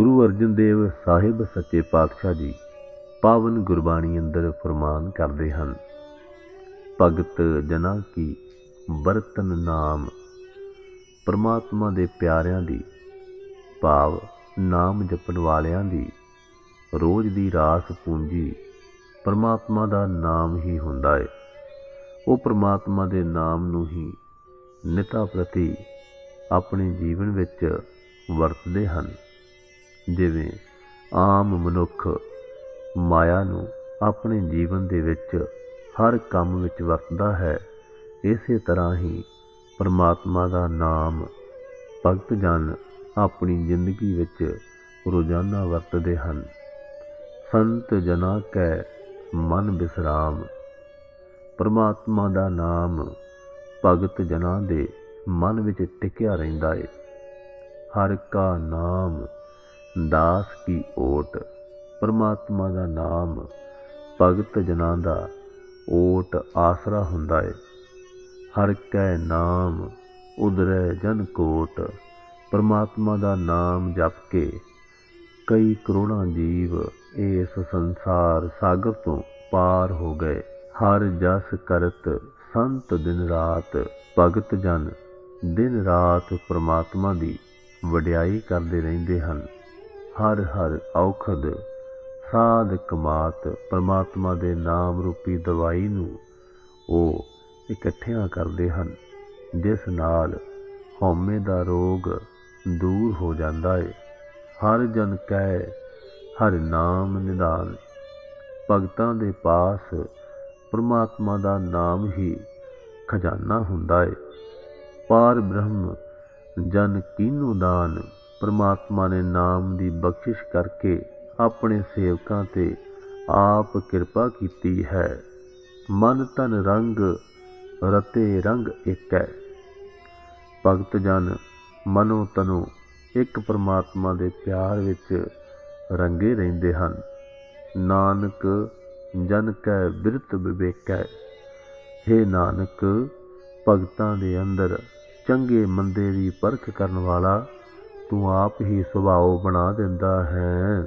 ਗੁਰੂ ਅਰਜਨ ਦੇਵ ਸਾਹਿਬ ਸੱਚੇ ਪਾਤਸ਼ਾਹ ਜੀ ਪਾਵਨ ਗੁਰਬਾਣੀ ਅੰਦਰ ਫਰਮਾਨ ਕਰਦੇ ਹਨ, ਭਗਤ ਜਨਾ ਕੀ ਬਰਤਨ ਨਾਮ, ਪਰਮਾਤਮਾ ਦੇ ਪਿਆਰਿਆਂ ਦੀ ਭਾਵ ਨਾਮ ਜਪਣ ਵਾਲਿਆਂ ਦੀ ਰੋਜ਼ ਦੀ ਰਾਸ ਪੂੰਜੀ ਪਰਮਾਤਮਾ ਦਾ ਨਾਮ ਹੀ ਹੁੰਦਾ ਹੈ ਉਹ ਪਰਮਾਤਮਾ ਦੇ ਨਾਮ ਨੂੰ ਹੀ ਨਿਤਾ ਪ੍ਰਤੀ ਆਪਣੇ ਜੀਵਨ ਵਿੱਚ ਵਰਤਦੇ ਹਨ। ਜਿਵੇਂ ਆਮ ਮਨੁੱਖ ਮਾਇਆ ਨੂੰ ਆਪਣੇ ਜੀਵਨ ਦੇ ਵਿੱਚ ਹਰ ਕੰਮ ਵਿੱਚ ਵਰਤਦਾ ਹੈ, ਇਸੇ ਤਰ੍ਹਾਂ ਹੀ ਪਰਮਾਤਮਾ ਦਾ ਨਾਮ ਭਗਤ ਜਨ ਆਪਣੀ ਜ਼ਿੰਦਗੀ ਵਿੱਚ ਰੋਜ਼ਾਨਾ ਵਰਤਦੇ ਹਨ। ਸੰਤ ਜਨਾ ਕੈ ਮਨ ਬਿਸਰਾਮ। ਪਰਮਾਤਮਾ ਦਾ ਨਾਮ ਭਗਤ ਜਨਾਂ ਦੇ ਮਨ ਵਿੱਚ ਟਿਕਿਆ ਰਹਿੰਦਾ ਏ। ਹਰ ਕਾ ਨਾਮ ਦਾਸ ਕੀ ਓਟ, ਪਰਮਾਤਮਾ ਦਾ ਨਾਮ, ਭਗਤ ਜਨਾਂ ਦਾ ਓਟ ਆਸਰਾ ਹੁੰਦਾ ਹੈ ਹਰ ਕੈ ਨਾਮ ਉਦਰੈ ਜਨ ਕੋਟ, ਪਰਮਾਤਮਾ ਦਾ ਨਾਮ ਜਪ ਕੇ ਕਈ ਕਰੋੜਾਂ ਜੀਵ ਇਸ ਸੰਸਾਰ ਸਾਗਰ ਤੋਂ ਪਾਰ ਹੋ ਗਏ। ਹਰ ਜਸ ਕਰਤ ਸੰਤ ਦਿਨ ਰਾਤ, ਭਗਤ ਜਨ ਦਿਨ ਰਾਤ ਪਰਮਾਤਮਾ ਦੀ ਵਡਿਆਈ ਕਰਦੇ ਰਹਿੰਦੇ ਹਨ। ਹਰ ਹਰ ਔਖਦ ਸਾਧ ਕਮਾਤ ਪਰਮਾਤਮਾ ਦੇ ਨਾਮ ਰੂਪੀ ਦਵਾਈ ਨੂੰ ਉਹ ਇਕੱਠਿਆਂ ਕਰਦੇ ਹਨ, ਜਿਸ ਨਾਲ ਹਉਮੈ ਦਾ ਰੋਗ ਦੂਰ ਹੋ ਜਾਂਦਾ ਹੈ ਹਰ ਜਨ ਕਹਿ ਹਰ ਨਾਮ ਨਿਦਾਨ। ਭਗਤਾਂ ਦੇ ਪਾਸ ਪਰਮਾਤਮਾ ਦਾ ਨਾਮ ਹੀ ਖਜ਼ਾਨਾ ਹੁੰਦਾ ਹੈ ਪਾਰ ਬ੍ਰਹਮ ਜਨ ਕੀਨੂ ਦਾਨ। ਪਰਮਾਤਮਾ ਨੇ ਨਾਮ ਦੀ ਬਖਸ਼ਿਸ਼ ਕਰਕੇ ਆਪਣੇ ਸੇਵਕਾਂ ਤੇ ਆਪ ਕਿਰਪਾ ਕੀਤੀ ਹੈ। ਮਨ ਤਨ ਰੰਗ, ਰਤੇ ਰੰਗ ਇੱਕ ਹੈ। ਭਗਤ ਜਨ ਮਨੋ ਤਨੋ ਇੱਕ ਪਰਮਾਤਮਾ ਦੇ ਪਿਆਰ ਵਿੱਚ ਰੰਗੇ ਰਹਿੰਦੇ ਹਨ। ਨਾਨਕ, ਜਨ ਕੈ ਬਿਰਤ ਵਿਵੇਕੈ। हे ਨਾਨਕ, ਭਗਤਾਂ ਦੇ ਅੰਦਰ ਚੰਗੇ ਮੰਦੇ ਦੀ ਪਰਖ ਕਰਨ ਵਾਲਾ ਤੂੰ ਆਪ ਹੀ ਸੁਭਾਅ ਬਣਾ ਦਿੰਦਾ ਹੈ।